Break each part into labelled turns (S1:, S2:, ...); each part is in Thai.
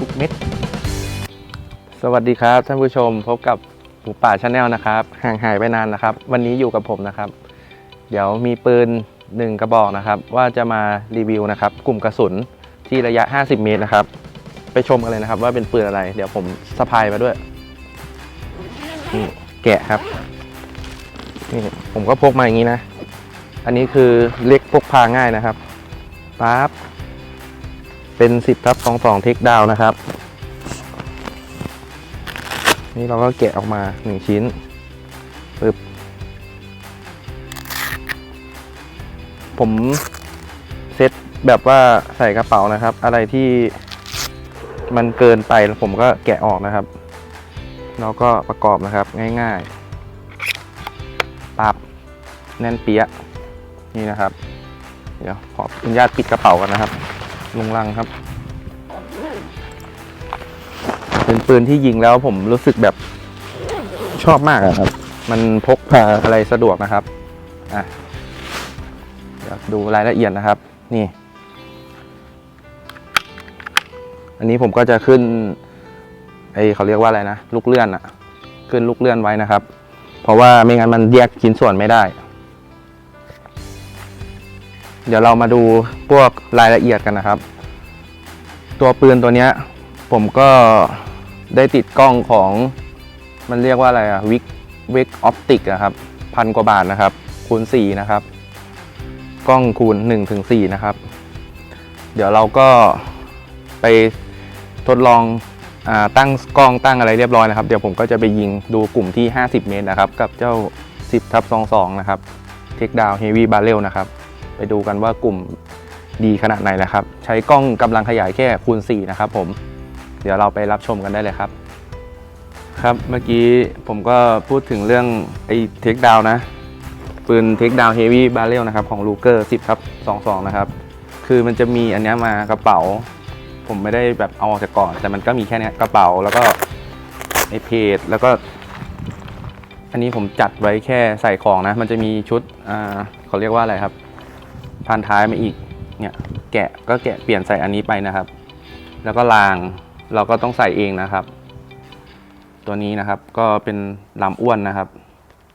S1: ทุกเม็ด สวัสดีครับท่านผู้ชมพบกับหมูป่าชาแนลนะครับ ห่างหายไปนานนะครับ วันนี้อยู่กับผมนะครับ เดี๋ยวมีปืนหนึ่งกระบอกนะครับ ว่าจะมารีวิวนะครับ กลุ่มกระสุนที่ระยะ 50 เมตรนะครับ ไปชมกันเลยนะครับ ว่าเป็นปืนอะไร เดี๋ยวผมสะพายมาด้วยนี่แกะครับนี่ผมก็พกมาอย่างนี้นะ อันนี้คือเล็กพกพาง่ายนะครับปั๊บ เป็น 10ทับ22เทคดาวนะครับ นี่เราก็แกะออกมา 1 ชิ้นปึ๊บผมเซ็ตแบบว่าใส่กระเป๋านะครับ อะไรที่มันเกินไปผมก็แกะออกนะครับ แล้วก็ประกอบนะครับง่ายๆปับแน่นเปียะนี่นะครับ เดี๋ยวขออนุญาตปิดกระเป๋ากันนะครับลุงลังครับ เป็นปืนที่ยิงแล้วผมรู้สึกแบบชอบมากครับ มันพกพาอะไรสะดวกนะครับอะเดี๋ยวดูรายละเอียดนะครับ นี่ อันนี้ผมก็จะขึ้นไอเขาเรียกว่าอะไรนะลูกเลื่อนอะขึ้นลูกเลื่อนไว้นะครับ เพราะว่าไม่งั้นมันแยกชิ้นส่วนไม่ได้ เดี๋ยวเรามาดูพวกรายละเอียดกันนะครับ ตัวปืนตัวเนี้ย ผมก็ ได้ติดกล้องของมันเรียกว่าอะไรอะวิกวิกออปติกอะครับพันกว่าบาทนะครับ คูณ 4 นะครับ กล้องคูณ1ถึง4นะครับ เดี๋ยวเราก็ไปทดลองอตั้งกล้องตั้งอะไรเรียบร้อยนะครับ เดี๋ยวผมก็จะไปยิงดูกลุ่มที่ 50 เมตรนะครับ กับเจ้า 10ทับ22 นะครับเทคดาวเฮวี่บาร์เรลนะครับ ไปดูกันว่ากลุ่มดีขนาดไหนนะครับ ใช้กล้องกำลังขยายแค่คูณ 4 นะครับผม เดี๋ยวเราไปรับชมกันได้เลยครับ ครับเมื่อกี้ผมก็พูดถึงเรื่องไอ้เทคดาวนะปืนเทคดาวเฮฟวี่บาร์เรลนะครับของลูเกอร์10ครับ22 นะครับ คือมันจะมีอันนี้มากระเป๋า ผมไม่ได้แบบเอาออกจากก่อน แต่มันก็มีแค่นี้กระเป๋าแล้วก็ไอเพจแล้วก็ อันนี้ผมจัดไว้แค่ใส่ของนะ มันจะมีชุดอ่าเขาเรียกว่าอะไรครับพันท้ายมาอีกเนี่ยแกะก็แกะเปลี่ยนใส่อันนี้ไปนะครับ แล้วก็ราง เราก็ต้องใส่เองนะครับ ตัวนี้นะครับก็เป็นลำอ้วนนะครับ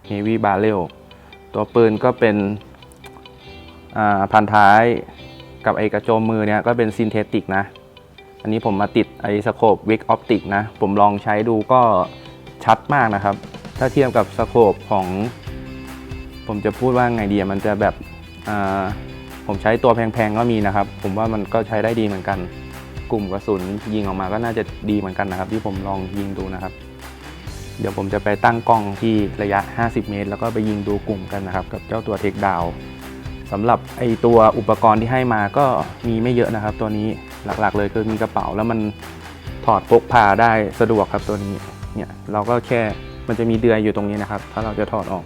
S1: Heavy Barrel ตัวปืนก็เป็นพันท้ายกับไอกระโจมมือเนี่ยก็เป็นซินเทติกนะ อันนี้ผมมาติดไอสโคปวิกออปติกนะ ผมลองใช้ดูก็ชัดมากนะครับ ถ้าเทียบกับสโคปของ ผมจะพูดว่าไงดีอะมันจะแบบผมใช้ตัวแพงๆก็มีนะครับ ผมว่ามันก็ใช้ได้ดีเหมือนกัน กลุ่มกระสุนยิงออกมาก็น่าจะดีเหมือนกันนะครับ ที่ผมลองยิงดูนะครับ เดี๋ยวผมจะไปตั้งกล้องที่ระยะ 50 เมตร แล้วก็ไปยิงดูกลุ่มกันนะครับ กับเจ้าตัวเทคดาวสำหรับไอตัวอุปกรณ์ที่ให้มาก็มีไม่เยอะนะครับ ตัวนี้หลักๆ เลยคือมีกระเป๋าแล้วมันถอดพกพาได้สะดวกครับตัวนี้เนี่ยเราก็แค่มันจะมีเดือยอยู่ตรงนี้นะครับ ถ้าเราจะถอดออก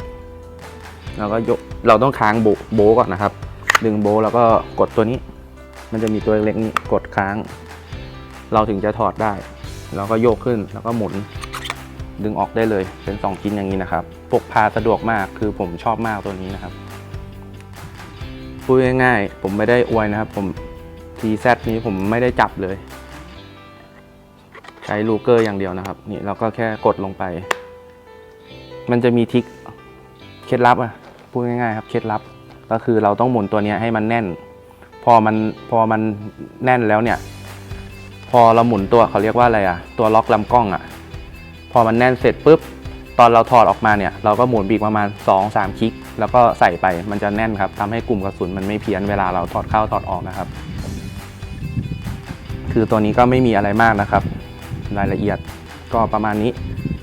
S1: เราก็ยกเราต้องค้างโบโบก่อนนะครับ ดึงโบแล้วก็กดตัวนี้ มันจะมีตัวเล็กนี้กดค้าง เราถึงจะถอดได้เราก็โยกขึ้นแล้วก็หมุนดึงออกได้เลยเป็น2ชิ้นอย่างนี้นะครับพกพาสะดวกมากคือผมชอบมากตัวนี้นะครับพูดง่ายๆผมไม่ได้อวยนะครับ ผมทีแซนี้ผมไม่ได้จับเลย ใช้ลูเกอร์อย่างเดียวนะครับ นี่เราก็แค่กดลงไป มันจะมีทิกเคล็ดลับอะพูดง่ายๆครับเคล็ดลับก็คือเราต้องหมุนตัวนี้ให้มันแน่น พอมันพอมันแน่นแล้วเนี่ย พอเราหมุนตัวเขาเรียกว่าอะไรอะตัวล็อกลำกล้องอะพอมันแน่นเสร็จปุ๊บตอนเราถอดออกมาเนี่ย เราก็หมุนบีกประมาณ 2-3 คลิก แล้วก็ใส่ไปมันจะแน่นครับทำให้กลุ่มกระสุนมันไม่เพี้ยนเวลาเราถอดเข้าถอดออกนะครับ คือตัวนี้ก็ไม่มีอะไรมากนะครับ รายละเอียดก็ประมาณนี้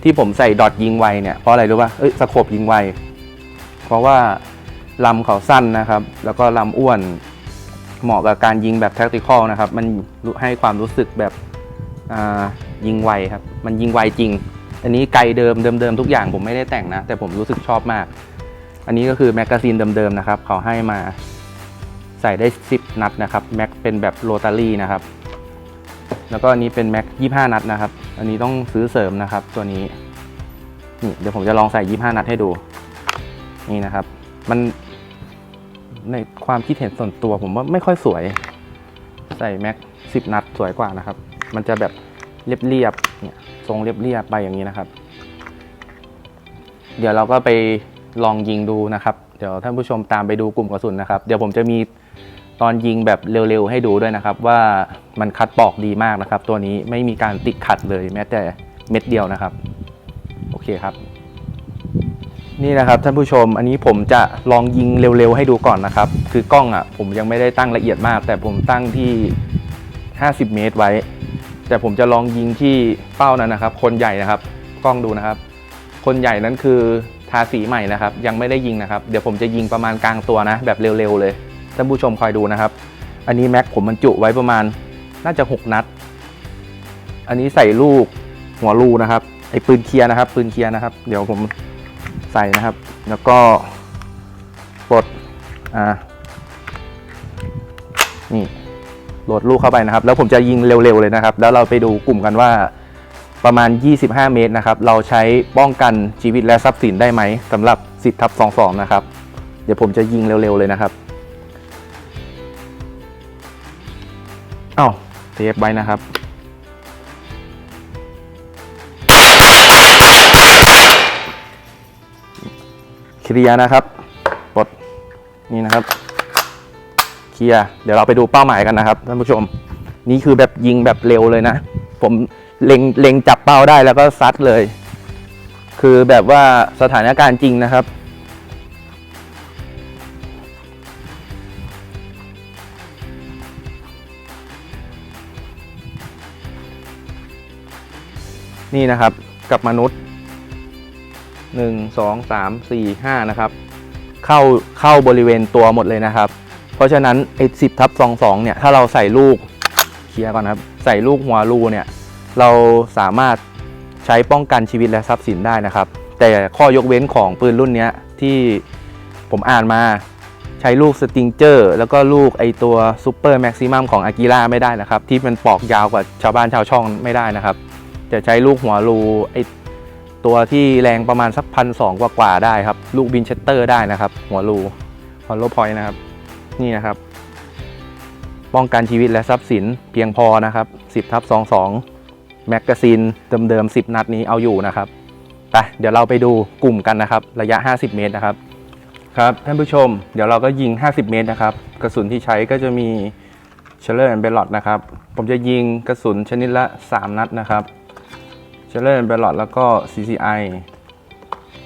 S1: ที่ผมใส่ดอทยิงไวเนี่ยเพราะอะไรรู้ป่ะเอ้ยสโคบยิงไวเพราะว่าลำเขาสั้นนะครับ แล้วก็ลำอ้วน เหมาะกับการยิงแบบแท็กติคอลนะครับ มันให้ความรู้สึกแบบยิงไวครับ มันยิงไวจริง อันนี้ไกลเดิมเดิมๆทุกอย่างผมไม่ได้แต่งนะ แต่ผมรู้สึกชอบมาก อันนี้ก็คือแมกกาซีนเดิมๆนะครับ เขาให้มาใส่ได้ 10 นัดนะครับ แม็กเป็นแบบโรตารี่นะครับ แล้วก็อันนี้เป็นแม็ก25 นัดนะครับ อันนี้ต้องซื้อเสริมนะครับ ตัวนี้ นี่เดี๋ยวผมจะลองใส่ 25 นัดให้ดู นี่นะครับ มัน ในความคิดเห็นส่วนตัวผมว่าไม่ค่อยสวย ใส่แม็ก10นัดสวยกว่านะครับ มันจะแบบเรียบๆเนี่ยทรงเรียบๆไปอย่างนี้นะครับ เดี๋ยวเราก็ไปลองยิงดูนะครับ เดี๋ยวท่านผู้ชมตามไปดูกลุ่มกระสุนนะครับ เดี๋ยวผมจะมีตอนยิงแบบเร็วๆให้ดูด้วยนะครับ ว่ามันคัดปอกดีมากนะครับ ตัวนี้ไม่มีการติดขัดเลยแม้แต่เม็ดเดียวนะครับ โอเคครับ นี่นะครับท่านผู้ชมอันนี้ผมจะลองยิงเร็วๆให้ดูก่อนนะครับ คือกล้องอะผมยังไม่ได้ตั้งละเอียดมาก แต่ผมตั้งที่ 50 เมตรไว้ แต่ผมจะลองยิงที่เป้านั้นนะครับ คนใหญ่นะครับ กล้องดูนะครับ คนใหญ่นั้นคือทาสีใหม่นะครับ ยังไม่ได้ยิงนะครับ เดี๋ยวผมจะยิงประมาณกลางตัวนะ แบบเร็วๆเลยท่านผู้ชมคอยดูนะครับ อันนี้แม็กผมบรรจุไว้ประมาณน่าจะ 6 นัด อันนี้ใส่ลูกหัวรูนะครับไอ้ปืนเคลียร์นะครับ ปืนเคลียร์นะครับ เดี๋ยวผม ใส่นะครับ แล้วก็ปลดอ่านี่โหลดลูกเข้าไปนะครับ แล้วผมจะยิงเร็วๆเลยนะครับ แล้วเราไปดูกลุ่มกันว่าประมาณ 25 เมตรนะครับ เราใช้ป้องกันชีวิตและทรัพย์สินได้ไหมสำหรับ 10ทับ22 นะครับ เดี๋ยวผมจะยิงเร็วๆเลยนะครับอ้าวเทปไว้นะครับ เคลียร์นะครับปลดนี่นะครับเคลียร์เดี๋ยวเราไปดูเป้าหมายกันนะครับท่านผู้ชม นี่คือแบบยิงแบบเร็วเลยนะ ผมเล็งเล็งจับเป้าได้แล้วก็ซัดเลย คือแบบว่าสถานการณ์จริงนะครับนี่นะครับกับมนุษย์ หนึ่งสองสามสี่ห้านะครับเข้าเข้าบริเวณตัวหมดเลยนะครับ เพราะฉะนั้นไอ้สิบทับสองสองเนี่ยถ้าเราใส่ลูกเคลียร์ก่อนนะครับใส่ลูกหัวรูเนี่ยเราสามารถใช้ป้องกันชีวิตและทรัพย์สินได้นะครับ แต่ข้อยกเว้นของปืนรุ่นนี้ที่ผมอ่านมาใช้ลูกสติงเจอร์แล้วก็ลูกไอตัวซูเปอร์แม็กซิมัมของอากิล่าไม่ได้นะครับ ที่มันปอกยาวกว่าชาวบ้านชาวช่องไม่ได้นะครับ จะใช้ลูกหัวรูไอ ตัวที่แรงประมาณสักพันสองกว่าๆได้ครับ ลูกบินเชสเตอร์ได้นะครับ หัวรูฮอลโลพอยต์นะครับ นี่นะครับ ป้องกันชีวิตและทรัพย์สินเพียงพอนะครับ 10ทับ22 แมกกาซีนเดิมๆ10 นัดนี้เอาอยู่นะครับไปเดี๋ยวเราไปดูกลุ่มกันนะครับ ระยะ 50 เมตรนะครับ ครับท่านผู้ชม เดี๋ยวเราก็ยิง 50 เมตรนะครับ กระสุนที่ใช้ก็จะมีเชลเลอร์แอนเบลลอดนะครับ ผมจะยิงกระสุนชนิดละ 3 นัดนะครับ เชลเลอร์เบลลอดแล้วก็ CCI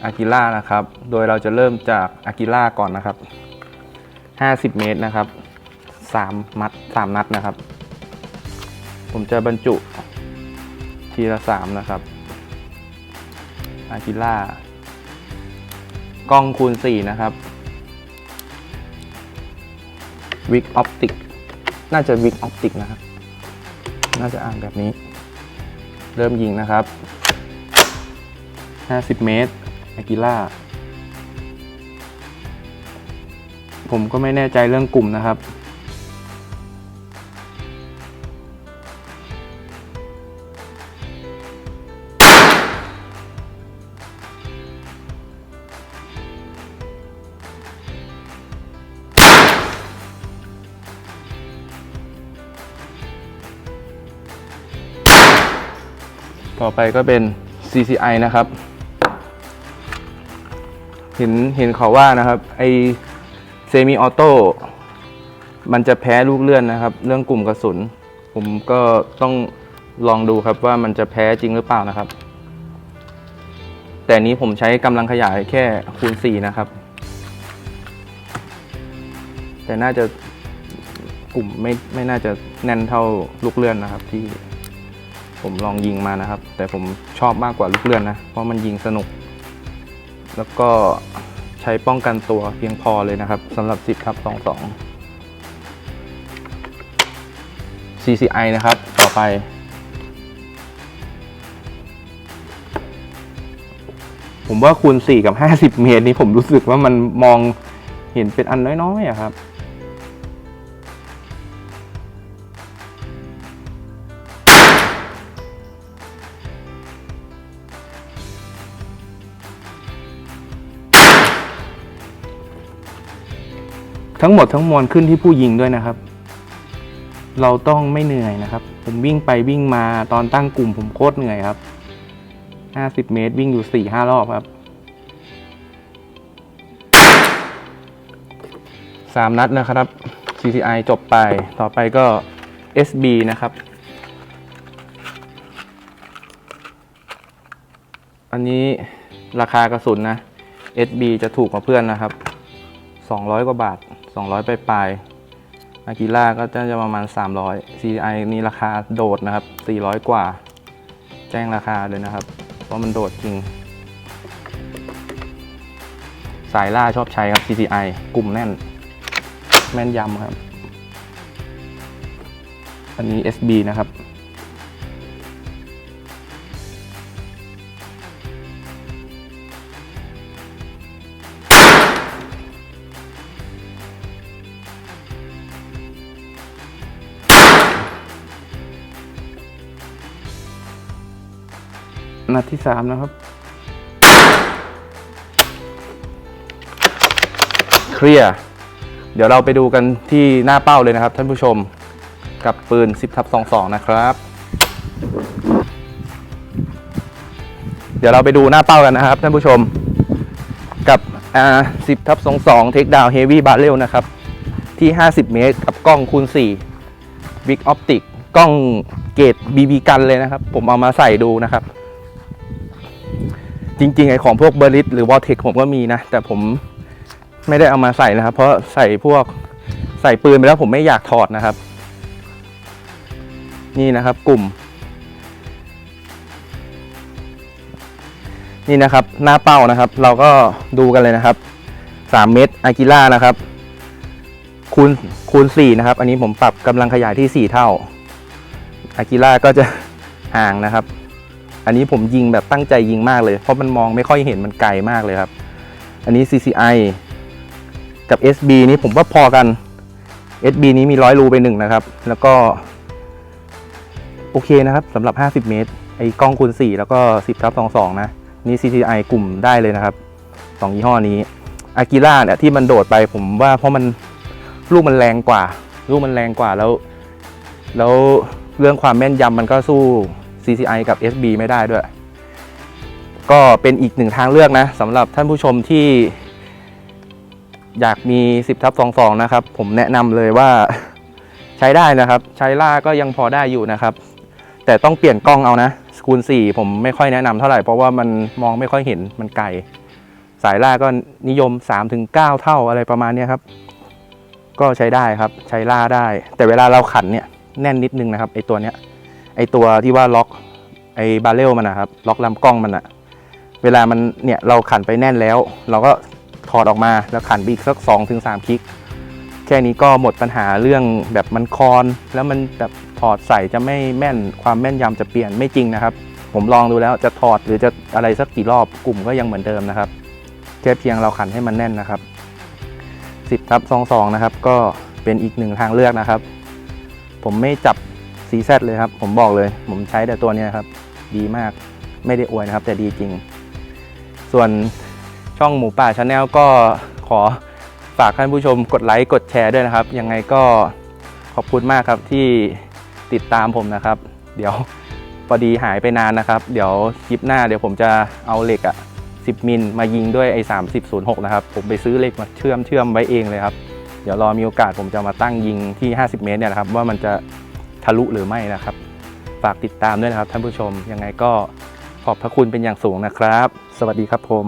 S1: อากิล่านะครับ โดยเราจะเริ่มจากอากิล่าก่อนนะครับ 50 เมตรนะครับ 3 มัด 3 นัดนะครับ ผมจะบรรจุทีละ 3 นะครับอากิล่ากล้องคูณ 4 นะครับวิกออปติกน่าจะวิกออปติกนะครับ น่าจะอ่านแบบนี้ เริ่มยิงนะครับ 50 เมตรอากิล่า ผมก็ไม่แน่ใจเรื่องกลุ่มนะครับ ต่อไปก็เป็น CCI นะครับ เห็นเห็นเขาว่านะครับ ไอเซมิออโต้มันจะแพ้ลูกเลื่อนนะครับ เรื่องกลุ่มกระสุน ผมก็ต้องลองดูครับว่ามันจะแพ้จริงหรือเปล่านะครับ แต่นี้ผมใช้กำลังขยายแค่คูณ 4 นะครับ แต่น่าจะกลุ่มไม่ไม่น่าจะแน่นเท่าลูกเลื่อนนะครับที่ ผมลองยิงมานะครับ แต่ผมชอบมากกว่าลูกเลื่อนนะ เพราะมันยิงสนุก แล้วก็ใช้ป้องกันตัวเพียงพอเลยนะครับสำหรับ 10ครับ22 CCI นะครับ ต่อไป ผมว่าคูณ 4 กับ 50 เมตรนี้ผมรู้สึกว่ามันมองเห็นเป็นอันน้อยๆอะครับ ทั้งหมดทั้งมวลขึ้นที่ผู้ยิงด้วยนะครับ เราต้องไม่เหนื่อยนะครับผมวิ่งไปวิ่งมาตอนตั้งกลุ่มผมโคตรเหนื่อยครับห้าสิบเมตรวิ่งอยู่สี่ห้ารอบครับสามนัดนะครับ CCI จบไป ต่อไปก็ SB นะครับ อันนี้ราคากระสุนนะ SB จะถูกกว่าเพื่อนนะครับ 200 กว่าบาท 200 ไปปลายอากิล่าก็จะประมาณ 300 CI นี่ราคาโดดนะครับ 400 กว่า แจ้งราคาเลยนะครับ เพราะมันโดดจริง สายล่าชอบใช้ครับ CCI กลุ่มแน่น แม่นยำครับ อันนี้ SB นะครับ นัดที่สามนะครับ เคลียร์ เดี๋ยวเราไปดูกันที่หน้าเป้าเลยนะครับ ท่านผู้ชม กับปืน 10ทับ22 นะครับ เดี๋ยวเราไปดูหน้าเป้ากันนะครับ ท่านผู้ชม กับ R10 ทับ22 Take Down Heavy Barrel นะครับ ที่ 50 เมตร กับกล้องคูณ4 Big Optic กล้องเกรด BB กันเลยนะครับ ผมเอามาใส่ดูนะครับ จริงๆไอของพวกเบอร์ลิสหรือวอลเทคผมก็มีนะ แต่ผมไม่ได้เอามาใส่นะครับ เพราะใส่พวกใส่ปืนไปแล้วผมไม่อยากถอดนะครับ นี่นะครับกลุ่ม นี่นะครับหน้าเป้านะครับ เราก็ดูกันเลยนะครับ 3 เมตรอากิล่านะครับคูณคูณ4นะครับ อันนี้ผมปรับกำลังขยายที่ 4 เท่าอากิล่าก็จะห่างนะครับ อันนี้ผมยิงแบบตั้งใจยิงมากเลย เพราะมันมองไม่ค่อยเห็นมันไกลมากเลยครับ อันนี้ CCI กับ SB นี้ผมว่าพอกัน SB นี้มีร้อยรูไปหนึ่งนะครับ แล้วก็ โอเคนะครับสำหรับ 50 เมตร ไอ้กล้องคูณ4แล้วก็ 10ทับ22 นะ นี่ CCI กลุ่มได้เลยนะครับสองยี่ห้อนี้อากิล่าเนี่ยที่มันโดดไปผมว่าเพราะมันลูกมันแรงกว่า ลูกมันแรงกว่าแล้ว แล้วเรื่องความแม่นยำมันก็สู้ CCI กับ SB ไม่ได้ด้วย ก็เป็นอีกหนึ่งทางเลือกนะสำหรับท่านผู้ชมที่อยากมี 10ทับ22 นะครับ ผมแนะนำเลยว่าใช้ได้นะครับ ใช้ล่าก็ยังพอได้อยู่นะครับ แต่ต้องเปลี่ยนกล้องเอานะคูณ4ผมไม่ค่อยแนะนำเท่าไหร่ เพราะว่ามันมองไม่ค่อยเห็นมันไกล สายล่าก็นิยม 3-9 เท่าอะไรประมาณนี้ครับ ก็ใช้ได้ครับ ใช้ล่าได้ แต่เวลาเราขันเนี่ยแน่นนิดนึงนะครับไอตัวเนี้ย ไอตัวที่ว่าล็อกไอบาเรลมันนะครับ ล็อกลำกล้องมันอะเวลามันเนี่ยเราขันไปแน่นแล้ว เราก็ถอดออกมาแล้วขันไปอีกสัก2องถึงสามคลิก แค่นี้ก็หมดปัญหาเรื่องแบบมันคอน แล้วมันแบบถอดใส่จะไม่แม่นความแม่นยำจะเปลี่ยนไม่จริงนะครับ ผมลองดูแล้วจะถอดหรือจะอะไรสักกี่รอบกลุ่มก็ยังเหมือนเดิมนะครับ แค่เพียงเราขันให้มันแน่นนะครับ10ทับ22นะครับ ก็เป็นอีกหนึ่งทางเลือกนะครับ ผมไม่จับ CZ เลยครับ ผมบอกเลย ผมใช้แต่ตัวนี้ครับ ดีมากไม่ได้อวยนะครับ แต่ดีจริง ส่วนช่องหมูป่าชาแนลก็ขอฝากท่านผู้ชมกดไลค์กดแชร์ด้วยนะครับ ยังไงก็ขอบคุณมากครับที่ติดตามผมนะครับ เดี๋ยวพอดีหายไปนานนะครับ เดี๋ยวคลิปหน้าเดี๋ยวผมจะเอาเหล็กอะ10 มิลมายิงด้วยไอ้30 06 นะครับ ผมไปซื้อเหล็กมาเชื่อมเชื่อมไว้เองเลยครับ เดี๋ยวรอมีโอกาสผมจะมาตั้งยิงที่ 50 เมตรเนี่ยนะครับ ว่ามันจะ ทะลุหรือไม่นะครับ ฝากติดตามด้วยนะครับท่านผู้ชมยังไงก็ขอบพระคุณเป็นอย่างสูงนะครับ สวัสดีครับผม